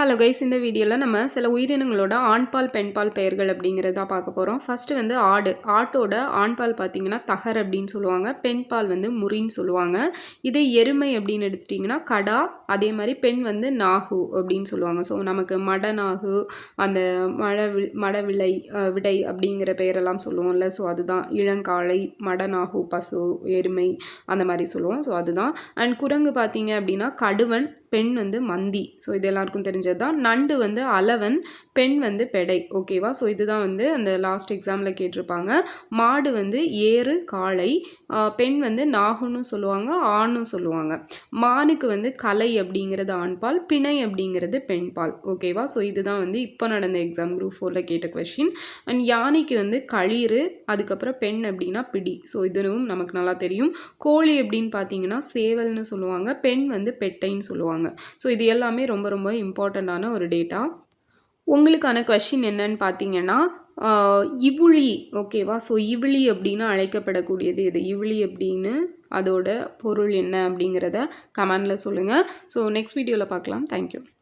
Hello guys இந்த வீடியோவில் நம்ம சில உயிரினங்களோட ஆண்பால் பெண்பால் பெயர்கள் அப்படிங்கிறத பார்க்க போகிறோம் ஃபஸ்ட்டு வந்து ஆடு. ஆட்டோட ஆண்பால் பார்த்தீங்கன்னா தகர் அப்படின்னு சொல்லுவாங்க. பெண்பால் வந்து முறின்னு சொல்லுவாங்க. இதே எருமை அப்படின்னு எடுத்துட்டிங்கன்னா கடா அதே மாதிரி பெண் வந்து நாகு அப்படின்னு சொல்லுவாங்க. ஸோ நமக்கு மடநாகு அந்த மழ மடவிளை விடை அப்படிங்கிற பெயரெல்லாம் சொல்லுவோம்ல. ஸோ அதுதான். இளங்காளை மடநாகு பசு எருமை அந்த மாதிரி சொல்லுவோம். ஸோ அதுதான். அண்ட் குரங்கு பார்த்தீங்க அப்படின்னா கடுவன் பெண் வந்து மந்தி. ஸோ இது எல்லாருக்கும் தெரிஞ்சது தான் நண்டு வந்து அலவன் பெண் வந்து பெடை. ஓகேவா ஸோ இதுதான் வந்து அந்த லாஸ்ட் எக்ஸாமில் கேட்டிருப்பாங்க. மாடு வந்து ஏறு காளை பெண் வந்து நாகுன்னு சொல்லுவாங்க ஆணும் சொல்லுவாங்க. மானுக்கு வந்து கலை அப்படிங்கிறது ஆண்பால் பிணை அப்படிங்கிறது பெண்பால் ஓகேவா ஸோ இதுதான் வந்து இப்போ நடந்த எக்ஸாம் குரூப் ஃபோரில் கேட்ட கொஷின் அண்ட் யானைக்கு வந்து களிறு அதுக்கப்புறம் பெண் அப்படின்னா பிடி. ஸோ இதுவும் நமக்கு நல்லா தெரியும். கோழி அப்படின்னு பார்த்தீங்கன்னா சேவல்னு சொல்லுவாங்க பெண் வந்து பெட்டைன்னு சொல்லுவாங்க. ஸோ இது எல்லாமே ரொம்ப ரொம்ப இம்பார்ட்டண்ட்டான ஒரு டேட்டா உங்களுக்கான கொஷின் என்னன்னு பார்த்தீங்கன்னா இவுளி ஓகேவா ஸோ இவிழி அப்படின்னு அழைக்கப்படக்கூடியது இது இவிழி அப்படின்னு அதோட பொருள் என்ன அப்படிங்கிறத கமெண்டில் சொல்லுங்கள் ஸோ நெக்ஸ்ட் வீடியோவில் பார்க்கலாம். தேங்க்யூ